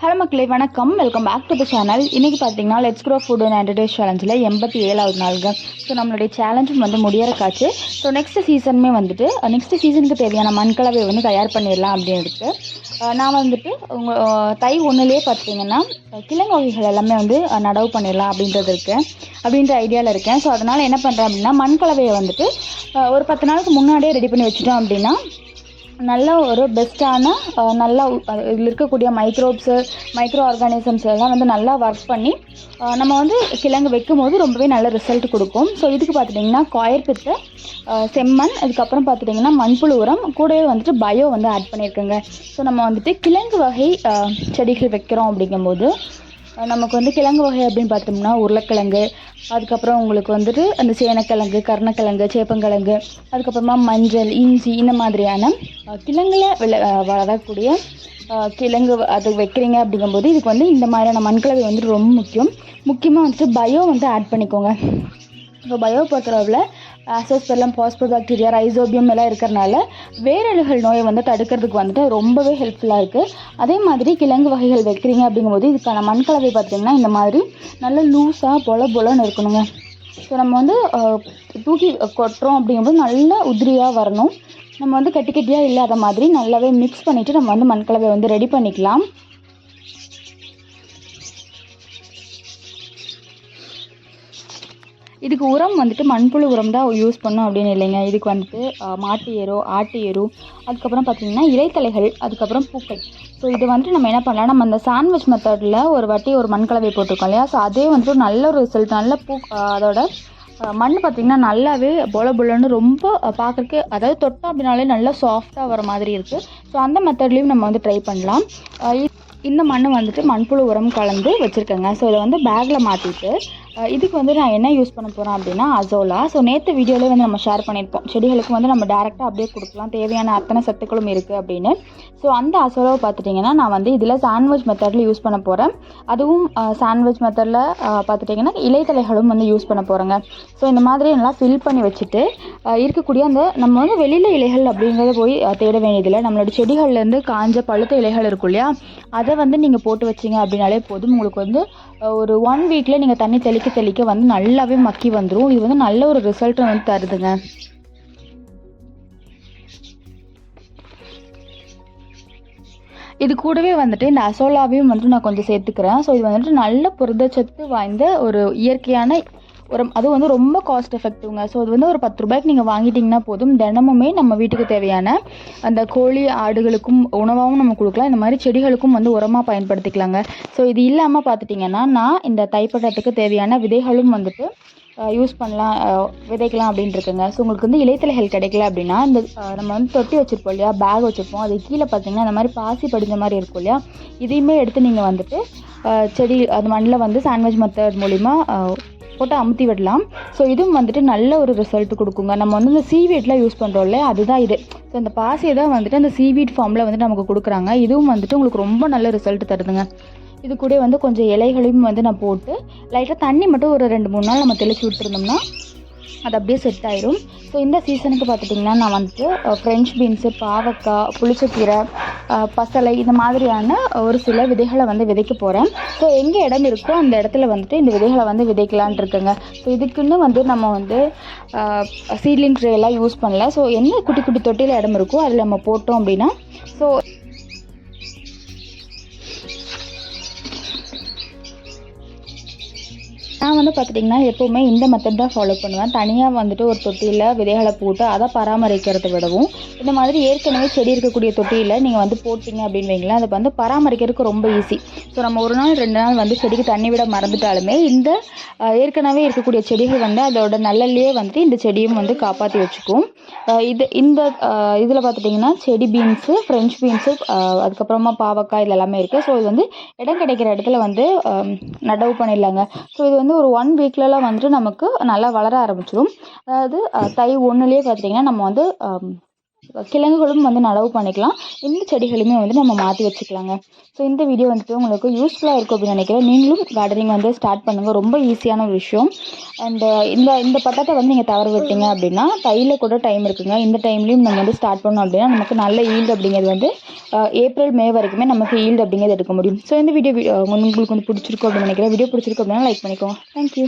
Hello மக்களே வணக்கம். Welcome back to the channel இன்றைக்கி பார்த்தீங்கன்னா let's grow food and entertains சேலஞ்சில் எண்பத்தி ஏழாவது நாளுங்க. ஸோ நம்மளுடைய சேலஞ்சும் வந்து முடியறக்காச்சு. ஸோ நெக்ஸ்ட் சீசனுமே வந்துட்டு நெக்ஸ்ட் சீசனுக்கு தேவையான மண்கலவை வந்து தயார் பண்ணிடலாம் அப்படின்னு இருக்குது நான் வந்துட்டு உங்கள் தை ஒன்றுலேயே பார்த்தீங்கன்னா கிழங்கு வகைகள் எல்லாமே வந்து நடவு பண்ணிடலாம் அப்படின்றது இருக்குது அப்படின்ற ஐடியாவில் இருக்கேன். ஸோ அதனால் என்ன பண்ணுறேன் அப்படின்னா மண்கலவையை வந்துட்டு ஒரு பத்து நாளுக்கு முன்னாடியே ரெடி பண்ணி வச்சுட்டோம் அப்படின்னா நல்ல ஒரு பெஸ்ட்டான நல்லா இதில் இருக்கக்கூடிய மைக்ரோப்ஸு மைக்ரோ ஆர்கானிசம்ஸ் எல்லாம் வந்து நல்லா ஒர்க் பண்ணி நம்ம வந்து கிழங்கு வைக்கும் போது ரொம்பவே நல்ல ரிசல்ட் கொடுக்கும். ஸோ இதுக்கு பார்த்துட்டிங்கன்னா காயற்பித்து செம்மண் அதுக்கப்புறம் பார்த்துட்டிங்கன்னா மண்புழு உரம் கூடவே வந்துட்டு பயோ வந்து ஆட் பண்ணியிருக்கேங்க. ஸோ நம்ம வந்துட்டு கிழங்கு வகை செடிகள் வைக்கிறோம் அப்படிங்கும்போது நமக்கு வந்து கிழங்கு வகை அப்படின்னு பார்த்தோம்னா உருளைக்கிழங்கு அதுக்கப்புறம் உங்களுக்கு வந்துட்டு அந்த சேனக்கிழங்கு கருணக்கிழங்கு சேப்பங்கிழங்கு அதுக்கப்புறமா மஞ்சள் இஞ்சி இந்த மாதிரியான கிழங்குல விள வளரக்கூடிய கிழங்கு அது வைக்கிறீங்க அப்படிங்கும்போது இதுக்கு வந்து இந்த மாதிரியான மண்கலவை வந்துட்டு ரொம்ப முக்கியம். முக்கியமாக வந்துட்டு பயோ வந்து ஆட் பண்ணிக்கோங்க. இப்போ பயோ பொறுத்தளவில் ஆசோஸ்பெல்லாம் பாஸ்போபாக்டீரியா ரைசோபியம் எல்லாம் இருக்கிறனால வேரழுகள் நோயை வந்து தடுக்கிறதுக்கு வந்துட்டு ரொம்பவே ஹெல்ப்ஃபுல்லாக இருக்குது அதே மாதிரி கிழங்கு வகைகள் வைக்கிறீங்க அப்படிங்கும்போது இதுக்கான மண்கலவை பார்த்திங்கன்னா இந்த மாதிரி நல்ல லூஸாக பொல பொலன்னு இருக்கணுங்க. ஸோ நம்ம வந்து தூக்கி கொட்டுறோம் அப்படிங்கும்போது நல்ல உதிரியாக வரணும். நம்ம வந்து கட்டி கட்டியாக இல்லாத மாதிரி நல்லாவே மிக்ஸ் பண்ணிவிட்டு நம்ம வந்து மண்கலவை வந்து ரெடி பண்ணிக்கலாம். இதுக்கு உரம் வந்துட்டு மண்புழு உரம் தான் யூஸ் பண்ணோம் அப்படின்னு இல்லைங்க. இதுக்கு வந்துட்டு மாட்டு எரு ஆட்டு எரு அதுக்கப்புறம் பார்த்தீங்கன்னா இலைத்தலைகள் அதுக்கப்புறம் பூக்கள். ஸோ இது வந்துட்டு நம்ம என்ன பண்ணலாம்? நம்ம அந்த சாண்ட்விச் மெத்தடில் ஒரு வாட்டி ஒரு மண்கலவை போட்டிருக்கோம் இல்லையா? ஸோ அதே வந்துட்டு நல்ல ஒரு ரிசல்ட் நல்ல பூ அதோட மண் பார்த்திங்கன்னா நல்லாவே பொல பொலன்னு ரொம்ப பார்க்குறக்கு அதாவது தொட்டோம் அப்படின்னாலே நல்லா சாஃப்டாக வர மாதிரி இருக்குது ஸோ அந்த மெத்தட்லேயும் நம்ம வந்து ட்ரை பண்ணலாம். இ- இந்த மண் வந்துட்டு மண்புழு உரம் கலந்து வச்சுருக்கேங்க. ஸோ இதை வந்து பேக்கில் மாற்றிட்டு இதுக்கு வந்து நான் என்ன யூஸ் பண்ண போகிறேன் அப்படின்னா அசோலா ஸோ நேற்று வீடியோவில் வந்து நம்ம ஷேர் பண்ணியிருப்போம். செடிகளுக்கு வந்து நம்ம டேரெக்டாக அப்படியே கொடுக்கலாம். தேவையான அத்தனை சத்துக்களும் இருக்குது அப்படின்னு. ஸோ அந்த அசோலாவை பார்த்துட்டிங்கன்னா நான் வந்து இதில் சாண்ட்விச் மெத்தடில் யூஸ் பண்ண போகிறேன் அதுவும் சாண்ட்விச் மெத்தடில் பார்த்துட்டிங்கன்னா இலைத்தலைகளும் வந்து யூஸ் பண்ண போகிறேங்க ஸோ இந்த மாதிரி நல்லா ஃபில் பண்ணி வச்சுட்டு இருக்கக்கூடிய அந்த நம்ம வந்து வெளியில் இலைகள் அப்படிங்கிறத போய் தேட வேண்டியதில்லை. நம்மளோட செடிகள்லேருந்து காஞ்ச பழுத்த இலைகள் இருக்கும் இல்லையா? அதை வந்து நீங்கள் போட்டு வச்சிங்க அப்படின்னாலே போதும். உங்களுக்கு வந்து ஒரு ஒன் வீக்கில் நீங்கள் தண்ணி தெளிக்க தெளிக்க வந்து நல்லாவே மக்கி வந்துடும் இது வந்து நல்ல ஒரு ரிசல்ட்டை வந்து தருதுங்க. இது கூடவே வந்துட்டு இந்த அசோலாவையும் வந்துட்டு நான் கொஞ்சம் சேர்த்துக்கிறேன். ஸோ இது வந்துட்டு நல்ல புரதச்சத்து வாய்ந்த ஒரு இயற்கையான உரம் அதுவும் வந்து ரொம்ப காஸ்ட் எஃபெக்டிவ்ங்க ஸோ அது வந்து ஒரு பத்து ரூபாய்க்கு நீங்கள் வாங்கிட்டீங்கன்னா போதும். தினமுமே நம்ம வீட்டுக்கு தேவையான அந்த கோழி ஆடுகளுக்கும் உணவாகவும் நம்ம கொடுக்கலாம். இந்த மாதிரி செடிகளுக்கும் வந்து உரமாக பயன்படுத்திக்கலாங்க. ஸோ இது இல்லாமல் பார்த்துட்டிங்கன்னா நான் இந்த தைப்பட்டத்துக்கு தேவையான விதைகளும் வந்துட்டு யூஸ் பண்ணலாம் விதைக்கலாம் அப்படின்ட்டு இருக்குங்க ஸோ உங்களுக்கு வந்து இலைத்தலைகள் கிடைக்கல அப்படின்னா இந்த நம்ம வந்து தொட்டி வச்சுருப்போம் இல்லையா? பேக் வச்சுருப்போம். அது கீழே பார்த்தீங்கன்னா இந்த மாதிரி பாசி படிஞ்ச மாதிரி இருக்கும் இல்லையா? இதையுமே எடுத்து நீங்கள் வந்துட்டு செடி அது மண்ணில் வந்து சாண்ட்விச் மெத்தட் மூலிமா போட்டு அமுத்தி விடலாம். ஸோ இதுவும் வந்துட்டு நல்ல ஒரு ரிசல்ட் கொடுக்குங்க. நம்ம வந்து இந்த சீவீட்லாம் யூஸ் பண்ணுறோம்ல அதுதான் இது. ஸோ இந்த பாசியை தான் வந்துட்டு அந்த சீவீட் ஃபார்மில் வந்துட்டு நமக்கு கொடுக்குறாங்க. இதுவும் வந்துட்டு உங்களுக்கு ரொம்ப நல்ல ரிசல்ட் தருதுங்க. இது கூட வந்து கொஞ்சம் இலைகளையும் வந்து நான் போட்டு லைட்டாக தண்ணி மட்டும் ஒரு ரெண்டு மூணு நாள் நம்ம தெளிச்சு விட்டுருந்தோம்னா அது அப்படியே செட் ஆயிரும். ஸோ இந்த சீசனுக்கு பார்த்துட்டிங்கன்னா நான் வந்துட்டு ஃப்ரெஞ்ச் பீன்ஸு பாவக்காய் புளிச்சக்கீரை பசலை இந்த மாதிரியான ஒரு சில விதைகளை வந்து விதைக்க போகிறேன் ஸோ எங்கே இடம் இருக்கோ அந்த இடத்துல வந்துட்டு இந்த விதைகளை வந்து விதைக்கலான் இருக்கேங்க. ஸோ இதுக்குன்னு வந்து நம்ம வந்து சீட்லிங் ட்ரே எல்லாம் யூஸ் பண்ணல. ஸோ என்ன குட்டி குட்டி தொட்டியில் இடம் இருக்கோ அதில் நம்ம போட்டோம் அப்படின்னா ஸோ நான் வந்து பார்த்துட்டிங்கன்னா எப்போவுமே இந்த மெத்தட் தான் ஃபாலோ பண்ணுவேன். தனியாக வந்துட்டு ஒரு தொட்டியில் விதைகளை போட்டு அதை பராமரிக்கிறதை விடவும். இந்த மாதிரி ஏற்கனவே செடி இருக்கக்கூடிய தொட்டியில் நீங்கள் வந்து போட்டிங்க அப்படின்னு வைங்களேன் அதை வந்து பராமரிக்கிறதுக்கு ரொம்ப ஈஸி ஸோ நம்ம ஒரு நாள் ரெண்டு நாள் வந்து செடிக்கு தண்ணி விட மறந்துட்டாலுமே இந்த ஏற்கனவே இருக்கக்கூடிய செடிகள் வந்து அதோட நல்லலையே வந்துட்டு இந்த செடியும் வந்து காப்பாற்றி வச்சுக்கும். இது இந்த இதில் பார்த்துட்டிங்கன்னா செடி பீன்ஸு ஃப்ரெஞ்ச் பீன்ஸு அதுக்கப்புறமா பாவக்காய் இது எல்லாமே இருக்குது ஸோ இது வந்து இடம் கிடைக்கிற இடத்துல வந்து நடவு பண்ணிடலாங்க. ஸோ இது வந்து ஒரு ஒன் வீக்லலாம் வந்துட்டு நமக்கு நல்லா வளர ஆரம்பிச்சிடும் அதாவது தை ஒன்றுலேயே பார்த்திங்கன்னா நம்ம வந்து கிழங்குகளும் வந்து நடவு பண்ணிக்கலாம். இந்த செடிகளுமே வந்து நம்ம மாற்றி வச்சுக்கலாங்க. ஸோ இந்த வீடியோ வந்துட்டு உங்களுக்கு யூஸ்ஃபுல்லாக இருக்கும் அப்படின்னு நினைக்கிறேன். நீங்களும் கார்டனிங் வந்து ஸ்டார்ட் பண்ணுங்கள் ரொம்ப ஈஸியான ஒரு விஷயம். அண்ட் uh, இந்த இந்த பட்டத்தை வந்து நீங்கள் தவற விட்டீங்க அப்படின்னா தையில் கூட டைம் இருக்குங்க. இந்த டைம்லேயும் நம்ம வந்து ஸ்டார்ட் பண்ணோம் அப்படின்னா நமக்கு நல்ல ஈல்டு அப்படிங்கிறது வந்து uh, ஏப்ரல் மே வரைக்குமே நமக்கு ஈல்டு அப்படிங்கிறது எடுக்க முடியும். ஸோ இந்த வீடியோ uh, உங்களுக்கு வந்து பிடிச்சிருக்கும் அப்படின்னு நினைக்கிறேன். வீடியோ பிடிச்சிருக்கும் அப்படின்னா லைக் பண்ணிக்கோங்க. தேங்க்யூ